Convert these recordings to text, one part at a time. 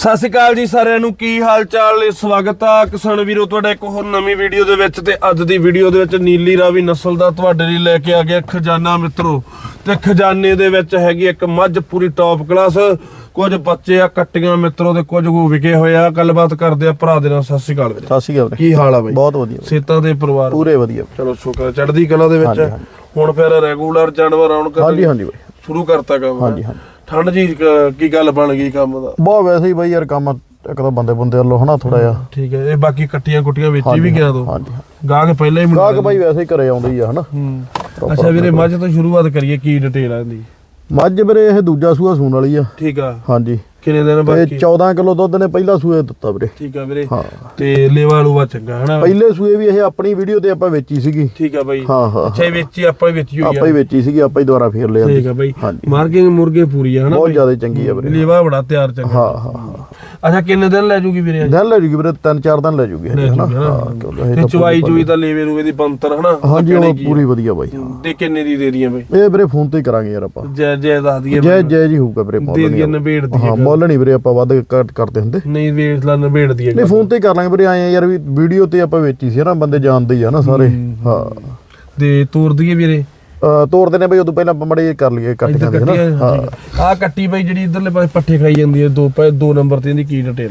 ਸਤਿ ਸ਼੍ਰੀ ਅਕਾਲ ਜੀ ਸਾਰਿਆਂ ਨੂੰ ਕੀ ਹਾਲ ਚਾਲ ਨੇ? ਸਵਾਗਤ ਆ ਕਿਸਾਨ ਵੀਰੋ ਤੁਹਾਡਾ ਇੱਕ ਹੋਰ ਨਵੀਂ ਵੀਡੀਓ ਦੇ ਵਿੱਚ ਤੇ ਅੱਜ ਦੀ ਵੀਡੀਓ ਦੇ ਵਿੱਚ ਨੀਲੀ ਰਾਵੀ ਨਸਲ ਦਾ ਤੁਹਾਡੇ ਲਈ ਲੈ ਕੇ ਆ ਗਿਆ ਖਜ਼ਾਨਾ ਮਿੱਤਰੋ। ਤੇ ਖਜ਼ਾਨੇ ਦੇ ਵਿੱਚ ਹੈਗੀ ਇੱਕ ਮੱਝ ਪੂਰੀ ਟੌਪ ਕਲਾਸ ਕੁਝ ਬੱਚੇ ਆ ਕੱਟੀਆਂ ਮਿੱਤਰੋ ਤੇ ਕੁਝ ਕੋ ਵਿਕੇ ਹੋਏ ਆ। ਗੱਲਬਾਤ ਕਰਦੇ ਆ ਭਰਾ ਦੇ ਨਾਲ ਸਤਿ ਸ਼੍ਰੀ ਅਕਾਲ ਵੀਰੇ। ਸਤਿ ਸ਼੍ਰੀ ਅਕਾਲ ਵੀਰੇ। ਕੀ ਹਾਲ ਆ ਬਾਈ? ਬਹੁਤ ਵਧੀਆ। ਸੇਤਾਂ ਦੇ ਪਰਿਵਾਰ ਪੂਰੇ ਵਧੀਆ। ਚਲੋ ਸ਼ੁਕਰ ਹੈ, ਚੜ੍ਹਦੀ ਕਲਾ ਦੇ ਵਿੱਚ। ਹੁਣ ਫਿਰ ਰੈਗੂਲਰ ਜਾਨਵਰ ਆਉਣ ਕਰ ਹਾਂਜੀ ਹਾਂਜੀ ਬਾਈ। ਸ਼ੁਰੂ ਕਰਤਾ ਕੰਮ। ਹਾਂਜੀ, ਹਾਂਜੀ। ਠੰਡ ਜੀ ਕ- ਕੀ ਗੱਲ ਬਣ ਗਈ ਕੰਮ ਦਾ? ਬਹੁਤ ਵੈਸੇ ਹੀ ਬਾਈ ਯਾਰ ਕੰਮ ਇੱਕ ਤਾਂ ਬੰਦੇ ਬੰਦੇ ਵੱਲੋਂ ਹਨਾ ਥੋੜਾ ਜਿਹਾ। ਠੀਕ ਹੈ ਇਹ ਬਾਕੀ ਕੱਟੀਆਂ ਕੁੱਟੀਆਂ ਵਿੱਚ ਹੀ ਵੀ ਗਿਆ ਤੋ? ਹਾਂਜੀ ਗਾਹਕ ਪਹਿਲਾਂ ਹੀ ਗਾਹਕ ਬਾਈ ਵੈਸੇ ਹੀ ਘਰੇ ਆਉਂਦੇ ਹੀ ਆ ਹਨਾ। ਹੂੰ। ਅੱਛਾ ਵੀਰੇ ਮੱਝ ਤੋਂ ਸ਼ੁਰੂਆਤ ਕਰੀਏ ਕੀ ਡਿਟੇਲ ਆ ਇਹਦੀ? ਮੱਝ ਵੀਰੇ ਇਹ ਦੂਜਾ ਸੂਆ ਸੂਣ ਵਾਲੀ ਆ। ਠੀਕ ਆ। ਹਾਂਜੀ। ਕਿੰਨੇ ਦਿਨ ਤੇ ਬਾਕੀ? 14 ਕਿਲੋ ਦੁੱਧ ਨੇ ਪਹਿਲਾ ਸੂਏ ਦਿੱਤਾ ਵੀਰੇ। ਠੀਕ ਆ ਵੀਰੇ। ਹਾਂ। ਤੇ ਲੇਵਾ ਲੂਵਾ ਚੰਗਾ ਹਨਾ? ਪਹਿਲੇ ਸੂਏ ਵੀ ਇਹ ਆਪਣੀ ਵੀਡੀਓ ਤੇ ਆਪਾਂ ਵੇਚੀ ਸੀਗੀ। ਠੀਕ ਆ ਬਾਈ। ਹਾਂ ਹਾਂ ਅੱਛਾ ਇਹ ਵੇਚੀ ਆਪਾਂ ਹੀ ਵੇਚੀ ਹੋਈ ਆਪਾਂ ਹੀ ਆ ਵੇਚੀ ਸੀਗੀ ਆਪਾਂ ਹੀ ਦੁਬਾਰਾ ਫੇਰ ਲਿਆ ਠੀਕ ਆ ਬਾਈ। ਹਾਂਜੀ। ਮਾਰਕਿੰਗ ਮੁਰਗੇ ਪੂਰੀ ਆ ਹਨਾ ਬਹੁਤ ਬਾਈ? ਜ਼ਿਆਦਾ ਚੰਗੀ ਆ ਵੀਰੇ। ਲੇਵਾ ਬੜਾ ਤਿਆਰ ਚੰਗਾ। ਹਾਂ ਹਾਂ ਹਾਂ। ਅੱਛਾ ਕਿੰਨੇ ਦਿਨ ਲੈ ਜੂਗੀ ਵੀਰੇ? ਦਿਨ ਲੈ ਜੂਗੀ ਵੀਰੇ ਤਿੰਨ ਚਾਰ ਦਿਨ ਲੈ ਜੂਗੀ ਹਨਾ? ਤੇ ਪੂਰੀ ਚੁਈ ਤਾਂ ਲੇਵੇ ਲੂਵੇ ਦੀ ਬੰਤਰ ਹਨਾ? ਹਾਂਜੀ ਉਹ? ਪੂਰੀ ਵਧੀਆ ਬਾਈ ਹਾਂ। ਤੇ ਕਿੰਨੇ ਦੀ ਦੇ ਦੀਆਂ ਬਾਈ? ਇਹ ਵੀਰੇ ਫੋਨ ਤੇ ਕਰਾਂਗੇ ਯਾਰ ਆਪਾਂ। ਜੈ ਜੈ ਦੱਸ ਦਈਏ ਜੈ ਜੈ ਜੀ ਹੋਊਗਾ ਵੀਰੇ ਮੁੱਲ ਦੇ ਨਹੀਂ ਨਵੇੜ ਦੀ ਹਾਂ ਮੁੱਲ ਨਹੀਂ ਵੀਰੇ ਆਪਾਂ ਵੱਧ ਘੱਟ ਕਰਦੇ ਹੁੰਦੇ। ਨਹੀਂ ਵੇਚ ਲਾ ਨਵੇੜ ਦੀ ਨਹੀਂ ਫੋਨ ਤੇ ਕਰ ਲਾਂਗੇ ਵੀਰੇ ਆਏ ਆ ਯਾਰ ਵੀ ਵੀਡੀਓ ਤੇ ਆਪਾਂ ਵੇਚੀ ਸੀ ਨਾ ਬੰਦੇ ਜਾਣਦੇ ਹੀ ਆ ਨਾ ਸਾਰੇ। ਹਾਂ। ਤੇ ਤੋਰ ਦਈਏ ਵੀਰੇ। ਤੋਰਦੇ ਨੇ ਬਈ ਉਦੋਂ ਪਹਿਲਾਂ ਮੜੇ ਕਰ ਲਈਏ ਕੱਟ ਜਾਂਦੇ ਨਾ। ਹਾਂ। ਆ ਕੱਟੀ ਬਾਈ ਜਿਹੜੀ ਇਧਰਲੇ ਪਾਸੇ ਪੱਠੇ ਖਾਈ ਜਾਂਦੀ ਹੈ ਦੋ ਪੈ ਦੋ ਨੰਬਰ ਤੇ ਇਹਦੀ ਕੀ ਡਿਟੇਲ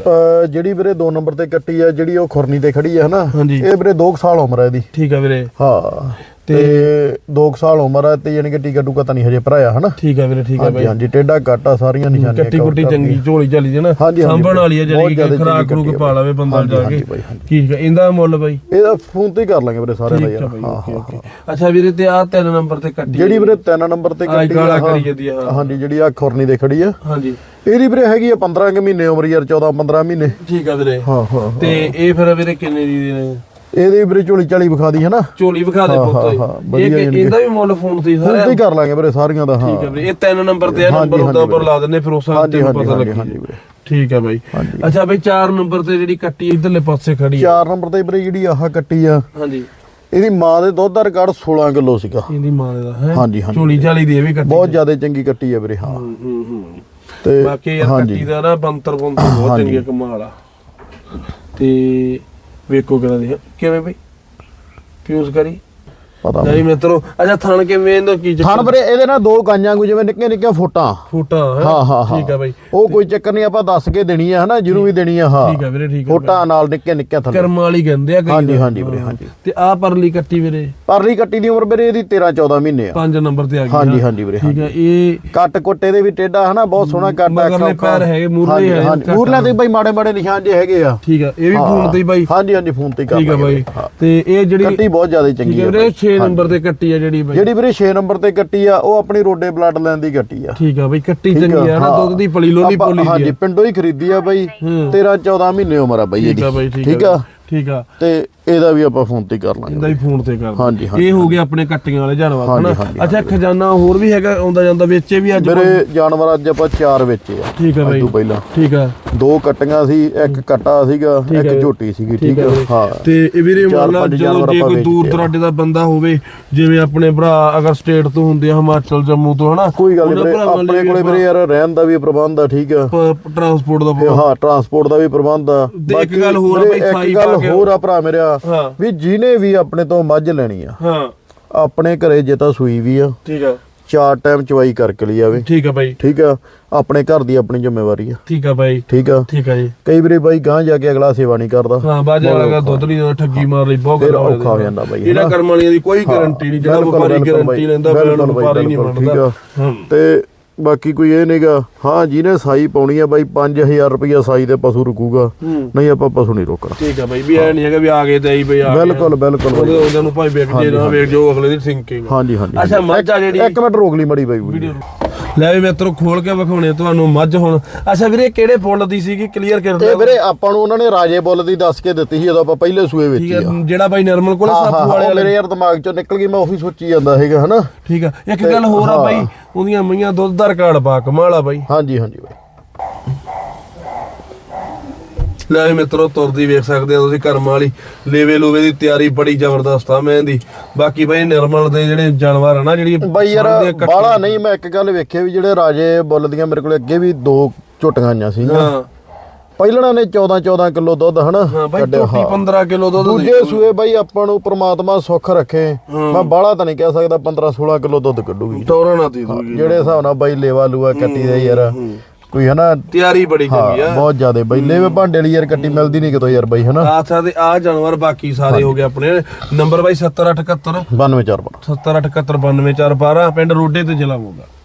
ਜਿਹੜੀ ਵੀਰੇ 2 ਨੰਬਰ ਤੇ ਕੱਟੀ ਆ ਜਿਹੜੀ ਉਹ ਖੁਰਨੀ ਤੇ ਖੜੀ ਆ ਹਨਾ। ਇਹ ਵੀਰੇ 2 ਸਾਲ ਉਮਰ ਆ ਇਹਦੀ। ਠੀਕ ਆ ਵੀਰੇ। ਹਾਂ। ਤੇ 2 ਸਾਲ ਉਮਰ ਆ ਤੇ ਯਾਨੀ ਕਿ ਟੀਕਾ ਟੂਕਾ ਤਾਂ ਨਹੀਂ ਹਜੇ ਭਰਾਇਆ ਹਨਾ? ਠੀਕ ਆ ਵੀਰੇ ਠੀਕ ਹਾਂਜੀ ਬਾਈ। ਹਾਂਜੀ ਟੇਡਾ ਕਾਟਾ ਸਾਰੀਆਂ ਨਿਸ਼ਾਨੀਆਂ ਕੱਟੀ ਕੁੱਟੀ ਚੰਗੀ। ਝੋਲੀ ਝਾਲੀ ਜੇ ਨਾ ਹਾਂਜੀ, ਹਾਂਜੀ ਸਾਂਭਣ ਵਾਲੀ ਬਹੁਤ ਜਿਹੜੀ ਕਿ ਖਰਾਕ ਆ ਪਾ ਲਵੇ ਬੰਦਾ ਜਾ ਕੇ। ਠੀਕ ਆ ਇਹਦਾ ਮੁੱਲ ਬਾਈ? ਇਹਦਾ ਫੋਨ ਤੇ ਹੀ ਕਰ ਲਾਂਗੇ ਵੀਰੇ ਸਾਰਿਆਂ ਦਾ ਯਾਰ। ਹਾਂ ਹਾਂ ਅੱਛਾ ਵੀਰੇ ਤੇ ਆ ਤਿੰਨ ਨੰਬਰ ਤੇ ਕੱਟੀ ਜਿਹੜੀ ਵੀਰੇ 3 ਨੰਬਰ ਤੇ ਕੱਟੀ ਗਾਲਾਂ ਆ, ਕਰੀ ਜਾਂਦੀ ਆ, ਹਾਂ। ਹਾਂਜੀ ਜਿਹੜੀ ਆ ਖੁਰਨੀ ਦੇ ਖੜੀ ਆ। ਹਾਂਜੀ। ਇਹਦੀ ਵੀਰੇ ਹੈਗੀ ਆ 15 ਕੁ ਮਹੀਨੇ ਉਮਰ ਯਾਰ 14 15 ਮਹੀਨੇ। ਠੀਕ ਆ ਵੀਰੇ। ਹਾਂ ਹਾਂ ਤੇ ਇਹ ਫਿਰ ਵੀਰੇ ਕਿੰਨੇ ਦੀ ਨੇ? ਇਹਦੀ ਵੀਰੇ ਝੋਲੀ ਚਾਲੀ ਵਿਖਾ ਦੀ ਹੈ ਨਾ ਝੋਲੀ ਵਿਖਾ ਦੇ ਹਾਂ, ਪੁੱਤ। ਹਾਂ, ਹਾਂ, ਇਹ ਇਹਦਾ ਵੀ ਮੁੱਲ ਫੋਨ ਤੇ ਹੀ ਸਾਰਾ। ਤੇ ਹੀ ਕਰ ਲਾਂਗੇ ਵੀਰੇ ਸਾਰੀਆਂ ਦਾ ਹਾਂ ਠੀਕ ਹੈ ਵੀਰੇ ਇਹ ਤਿੰਨ ਨੰਬਰ ਤੇ ਆ ਨੰਬਰ ਉਦਾਂ ਹਾਂਜੀ ਪਰ ਲਾ ਦਿੰਨੇ ਫਿਰ ਉਸ ਤੈਨੂੰ ਹਾਂਜੀ, ਪਤਾ ਲੱਗੀ। ਠੀਕ ਹੈ ਬਾਈ। ਅੱਛਾ ਬਾਈ 4 ਨੰਬਰ ਤੇ ਜਿਹੜੀ ਕੱਟੀ ਇਧਰਲੇ ਪਾਸੇ ਖੜੀ ਆ। 4 ਨੰਬਰ ਤੇ ਵੀਰੇ ਜਿਹੜੀ ਆਹ ਕੱਟੀ ਆ ਹਾਂਜੀ। ਇਹਦੀ ਮਾਂ ਦੇ ਦੁੱਧ ਦਾ ਰਿਕਾਰਡ 16 ਕਿਲੋ ਸੀਗਾ। ਇਹਦੀ ਮਾਂ ਦੇ ਦਾ ਹੈ? ਹਾਂਜੀ, ਹਾਂਜੀ। ਝੋਲੀ ਝਾਲੀ ਦੀ ਇਹ ਵੀ ਕੱਟੀ ਬਹੁਤ ਜ਼ਿਆਦਾ ਚੰਗੀ ਕੱਟੀ ਆ ਵੀਰੇ ਹਾਂ। ਹੂੰ, ਹੂੰ ਹੂੰ। ਤੇ ਬਾਕੀ ਯਾਰ ਕੱਟੀ ਦਾ ਨਾ ਬੰਤਰ ਬੰਤਰ ਬਹੁਤ। ਚੰਗੀ ਕਮਾਲ ਆ। ਤੇ ਵੇਖੋ ਕਿਹਦਾ ਦੀ ਕਿਵੇਂ ਬਈ? ਫਿਊਜ਼ ਕਰੀ ਪਤਾ ਨਹੀਂ ਮਿੱਤਰੋ ਅੱਛਾ ਥਣ ਕਿਵੇਂ ਇਹਦਾ ਕੀ ਥਣ ਵੀਰੇ ਇਹਦੇ ਨਾਲ ਦੋ ਗਾਂਜਾਂ ਕੋ ਜਿਵੇਂ ਨਿੱਕੀਆਂ ਨਿੱਕੀਆਂ ਫੋਟਾਂ। ਫੂਟਾ ਹੈ ਹਾਂ ਹਾਂ ਹਾਂ। ਠੀਕ ਆ ਬਾਈ। ਉਹ ਕੋਈ ਚੱਕਰ ਨਹੀਂ ਆਪਾਂ ਦੱਸ ਕੇ ਦੇਣੀ ਆ ਹਨਾ ਜਿਹਨੂੰ ਵੀ ਦੇਣੀ ਆ ਹਾਂ। ਠੀਕ ਆ ਵੀਰੇ ਠੀਕ ਆ ਫੋਟਾਂ ਨਾਲ ਨਿੱਕੇ ਨਿੱਕੇ ਥੱਲੇ ਕਰਮ ਵਾਲੀ ਕਹਿੰਦੇ ਆ ਕਈ ਹਾਂਜੀ। ਹਾਂਜੀ ਵੀਰੇ, ਹਾਂਜੀ। ਤੇ ਆ ਪਰਲੀ ਕੱਟੀ ਵੀਰੇ? ਪਰਲੀ ਕੱਟੀ ਦੀ ਉਮਰ ਵੀਰੇ ਇਹਦੀ 13 14 ਮਹੀਨੇ ਆ। 5 ਨੰਬਰ ਤੇ ਆ ਗਈ ਹਾਂਜੀ ਨਾ। ਹਾਂਜੀ ਵੀਰੇ ਠੀਕ ਹੈ ਇਹ ਕੱਟ ਕੁੱਟੇ ਦੇ ਵੀ ਟੇਡਾ ਹਨਾ ਬਹੁਤ ਸੋਹਣਾ ਕੱਟ ਆ ਮਗਰਲੇ ਪੈਰ ਹੈਗੇ, ਹਾਂਜੀ ਕੱਟ ਮੂਰਲੇ ਤੇ ਬਈ ਮਾੜੇ ਮਾੜੇ ਨਿਸ਼ਾਨ ਜੇ ਹੈਗੇ ਆ। ਠੀਕ ਆ ਇਹ ਵੀ ਹਾਂ, ਫੋਨ ਤੇ ਹੀ ਬਾਈ। ਹਾਂਜੀ ਹਾਂਜੀ ਫੋਨ ਤੇ ਹੀ ਕਰ ਠੀਕ ਆ ਬਾਈ। ਹਾਂ। ਤੇ ਇਹ ਜਿਹੜੀ ਕੱਟੀ ਬਹੁਤ ਜ਼ਿਆਦਾ ਚੰਗੀ ਹੈ ਆ ਵੀਰੇ। 6 ਨੰਬਰ ਤੇ ਕੱਟੀ ਆ ਜਿਹੜੀ ਬਾਈ। ਜਿਹੜੀ ਵੀਰੇ 6 ਨੰਬਰ ਤੇ ਕੱਟੀ ਆ ਉਹ ਆਪਣੀ ਰੋਡੇ ਬਲੱਡ ਲਾਈਨ ਦੀ ਕੱਟੀ ਆ। ਠੀਕ ਆ ਬਾਈ ਕੱਟੀ ਚੰਗੀ ਆ ਨਾ। ਦੁੱਧ ਦੀ ਪਲੀ ਲੋਨੀ ਆਪਾਂ- ਪੋਲੀ ਦੀ ਹਾਂਜੀ। ਪਿੰਡੋਂ ਹੀ ਖਰੀਦੀ ਆ ਬਾਈ। ਹੂੰ। 13 14 ਮਹੀਨੇ ਉਮਰ ਆ ਬਾਈ ਠੀਕ ਇਹਦੀ। ਆ ਬਾਈ ਠੀਕ ਆ ਠੀਕ ਆ। ਤੇ ਇਹਦਾ ਵੀ ਆਪਾਂ ਫੋਨ ਤੇ ਕਰ ਇਹਦਾ ਲਾਂਗੇ ਵੀ ਫੋਨ ਤੇ ਕਰ ਹਾਂਜੀ, ਹਾਂਜੀ, ਇਹ ਹੋ ਗਿਆ ਆਪਣੇ ਕੱਟੀਆਂ ਵਾਲੇ ਜਾਨਵਰ ਹਨਾ? ਅੱਛਾ ਖਜ਼ਾਨਾ ਹੋਰ ਵੀ ਹੈਗਾ ਆਉਂਦਾ ਜਾਂਦਾ ਵੇਚੇ ਵੀ ਅੱਜ ਮੇਰੇ ਜਾਨਵਰ ਅੱਜ ਆਪਾਂ ਚਾਰ ਵੇਚੇ ਆ ਠੀਕ ਆ ਬਾਈ। ਤੋਂ ਪਹਿਲਾਂ। ਠੀਕ ਆ। ਦੋ ਕੱਟੀਆਂ ਸੀ ਇੱਕ ਕੱਟਾ ਸੀਗਾ ਇੱਕ। ਝੋਟੀ ਸੀਗੀ ਠੀਕ ਆ। ਹਾਂ। ਤੇ ਇਹ ਵੀਰੇ ਮੰਨ ਲਾ ਜਦੋਂ ਜੇ ਕੋਈ ਦੂਰ। ਦਰਾਡੇ ਦਾ ਬੰਦਾ ਹੋਵੇ ਜਿਵੇਂ ਆਪਣੇ ਭਰਾ ਅਗਰ ਸਟੇਟ ਤੋਂ ਹੁੰਦੇ ਆ ਹਿਮਾਚਲ ਜੰਮੂ ਤੋਂ ਹਨਾ? ਕੋਈ ਗੱਲ ਨਹੀਂ ਆਪਣੇ ਕੋਲੇ ਵੀਰੇ ਯਾਰ ਰਹਿਣ ਦਾ ਵੀ ਪ੍ਰਬੰਧ ਆ ਠੀਕ ਆ। ਟਰਾਂਸਪੋਰਟ ਦਾ ਹਾਂ ਟਰਾਂਸਪੋਰਟ ਦਾ ਵੀ ਪ੍ਰਬੰਧ ਆ। ਤੇ ਇੱਕ ਗੱਲ ਹੋਰ ਬਾਈ, ਸਾਈ ਹੋਰ ਆ ਭਰਾ ਮੇਰਾ ਵੀ ਜਿਹਨੇ ਵੀ ਆਪਣੇ ਤੋਂ ਮੱਝ ਲੈਣੀ ਆ ਹਾਂ। ਆਪਣੇ ਘਰੇ ਜੇ ਤਾਂ ਸੂਈ ਵੀ ਆ ਠੀਕ ਆ। ਚਾਰ ਟਾਈਮ ਚਵਾਈ ਕਰਕੇ ਲਈ ਆਵੇ ਠੀਕ ਆ ਬਾਈ। ਠੀਕ ਆ? ਆਪਣੇ ਘਰ ਦੀ ਆਪਣੀ ਜ਼ਿੰਮੇਵਾਰੀ ਆ। ਠੀਕ ਆ ਬਾਈ। ਠੀਕ ਆ? ਠੀਕ ਆ ਜੀ। ਕਈ ਵਾਰੀ ਬਾਈ ਗਾਂ ਜਾ ਕੇ ਅਗਲਾ ਸੇਵਾ ਨਹੀਂ ਕਰਦਾ। ਹਾਂ ਬਾਜਾ ਲਗਾ ਦੁੱਧ ਨਹੀਂ ਠੱਗੀ ਮਾਰ ਲਈ ਬਹੁਤ ਗੱਲਾਂ ਹੋ ਔਖਾ ਹੋ ਜਾਂਦਾ ਬਾਈ, ਇਹਦਾ? ਕਰਮ ਵਾਲੀਆਂ ਦੀ ਕੋਈ ਗਾਰੰਟੀ ਨਹੀਂ ਜਿਹੜਾ ਵਪਾਰੀ ਗਾਰੰਟੀ ਲੈਂਦਾ ਵਪਾਰੀ ਨਹੀਂ ਮੰਨਦਾ। ਤੇ ਬਾਕੀ ਕੋਈ ਇਹ ਨਹੀਂਗਾ ਹਾਂ ਜਿਹਨੇ ਸਾਈ ਪਾਉਣੀ ਆ ਬਾਈ 5000 ਰੁਪਇਆ ਸਾਈ ਤੇ ਪਸ਼ੂ ਰੁਕੂਗਾ। ਨਹੀਂ ਆਪਾਂ ਪਸ਼ੂ ਨਹੀਂ ਰੋਕਣਾ। ਠੀਕ ਆ ਬਾਈ ਵੀ ਐ ਨਹੀਂ ਹੈਗਾ ਵੀ ਆ ਗਏ ਤੇ ਆਈ ਬਈ ਆ ਬਿਲਕੁਲ ਬਿਲਕੁਲ ਉਹਨਾਂ ਨੂੰ ਭਾਈ ਵੇਖ ਜੇ ਨਾ ਵੇਖ ਜੋ ਅਗਲੇ ਦੀ ਥਿੰਕਿੰਗ ਹਾਂਜੀ ਹਾਂਜੀ। ਅੱਛਾ ਮੱਝ ਜਿਹੜੀ ਇੱਕ ਮਿੰਟ ਰੋਕ ਲਈ ਮੜੀ ਬਾਈ। ਵੀਡੀਓ ਲੈ ਵੀ ਮਿੱਤਰੋ ਖੋਲ ਕੇ ਵਿਖਾਉਣੇ ਤੁਹਾਨੂੰ ਮੱਝ ਹੁਣ। ਅੱਛਾ ਵੀਰੇ ਕਿਹੜੇ ਪੁੱਲ ਦੀ ਸੀਗੀ? ਕਲੀਅਰ ਕਰ ਤੇ ਦਿਓ। ਵੀਰੇ ਆਪਾਂ ਨੂੰ ਉਹਨਾਂ ਨੇ ਰਾਜੇ ਬੁੱਲ ਦੀ ਦੱਸ ਕੇ ਦਿੱਤੀ ਸੀ ਜਦੋਂ ਆਪਾਂ ਪਹਿਲੇ ਸੂਏ ਵਿੱਚ ਠੀਕ ਹੀ ਆ। ਹੈ ਜਿਹੜਾ ਬਾਈ ਨਰਮਲ ਕੋਲੇ ਹਾਂ ਸਾਪੂ ਹਾਂ ਵਾਲੇ ਉਹ ਮੇਰੇ ਯਾਰ ਦਿਮਾਗ ਚੋਂ ਨਿਕਲ ਗਈ ਮੈਂ ਉਹੀ ਸੋਚੀ ਜਾਂਦਾ ਹੈਗਾ ਹਨਾ? ਠੀਕ ਆ। ਇੱਕ ਗੱਲ ਹੋਰ ਆ। ਬਾਈ ਉਹਦੀਆਂ ਮਈਆਂ ਦੁੱਧ ਦਾ ਰਿਕਾਰਡ ਪਾ ਕਮਾਲ ਆ ਬਾਈ। ਹਾਂਜੀ ਹਾਂਜੀ ਬਾਈ। ਲੈ ਮਿੱਤਰੋ ਤੁਰਦੀ ਵੇਖ ਸਕਦੇ ਆ ਤੁਸੀਂ ਕਰਮ ਵਾਲੀ। ਲੇਵੇ ਲੂਵੇ ਦੀ ਤਿਆਰੀ ਬੜੀ ਜ਼ਬਰਦਸਤ ਆ ਮੈਂ ਦੀ। ਬਾਕੀ ਬਾਈ ਨਿਰਮਲ ਦੇ ਜਿਹੜੇ ਜਾਨਵਰ ਆ ਨਾ ਜਿਹੜੀ ਬਾਈ ਯਾਰ ਬਾਲਾ ਨਹੀਂ ਮੈਂ ਇੱਕ ਗੱਲ ਵੇਖਿਆ ਵੀ ਜਿਹੜੇ ਰਾਜੇ ਬੁੱਲ ਦੀਆਂ ਮੇਰੇ ਕੋਲ ਅੱਗੇ ਵੀ ਦੋ ਝੋਟੀਆਂ ਆਈਆਂ ਸੀ ਹਾਂ। ਪਹਿਲਣਾ ਨੇ 14 14 ਕਿਲੋ ਦੁੱਧ ਹਨਾ ਹਾਂ ਬਾਈ ਕੱਢਿਆ, ਝੋਟੀ 15 ਕਿਲੋ ਦੁੱਧ ਦੂਜੇ ਸੂਏ ਬਾਈ ਆਪਾਂ ਨੂੰ ਪ੍ਰਮਾਤਮਾ ਸੁੱਖ ਰੱਖੇ। ਮੈਂ ਬਾਹਲਾ ਤਾਂ ਨਹੀਂ ਕਹਿ ਸਕਦਾ 15 16 ਕਿਲੋ ਦੁੱਧ ਕੱਢੂਗੀ। ਟੋਰਾ ਨਾ ਦੇ ਦੂਗੀ। ਜਿਹੜੇ ਹਿਸਾਬ ਨਾਲ ਬਾਈ ਲੇਵਾ ਲੂਆ ਕੱਟੀ ਦਾ ਯਾਰ। ਕੋਈ ਹਨਾ? ਤਿਆਰੀ ਬੜੀ ਚੰਗੀ ਆ। ਬਹੁਤ ਜ਼ਿਆਦੇ ਬਾਈ। ਲੇਵੇ ਭਾਂਡੇ ਵਾਲੀ ਯਾਰ ਕੱਟੀ ਮਿਲਦੀ ਨਹੀਂ ਕਿਤੋਂ ਯਾਰ ਬਾਈ ਹਨਾ? ਆਥਾ ਦੇ ਆ ਜਾਨਵਰ ਬਾਕੀ ਸਾਰੇ ਹੋ ਗਏ ਆਪਣੇ। ਨੰਬਰ ਬਾਈ 7871 92 ਚਾਰ 7871 92412 ਪਿੰਡ ਰੋਡੇ ਤੇ ਜ਼ਿਲ੍ਹਾ ਮੋਗਾ।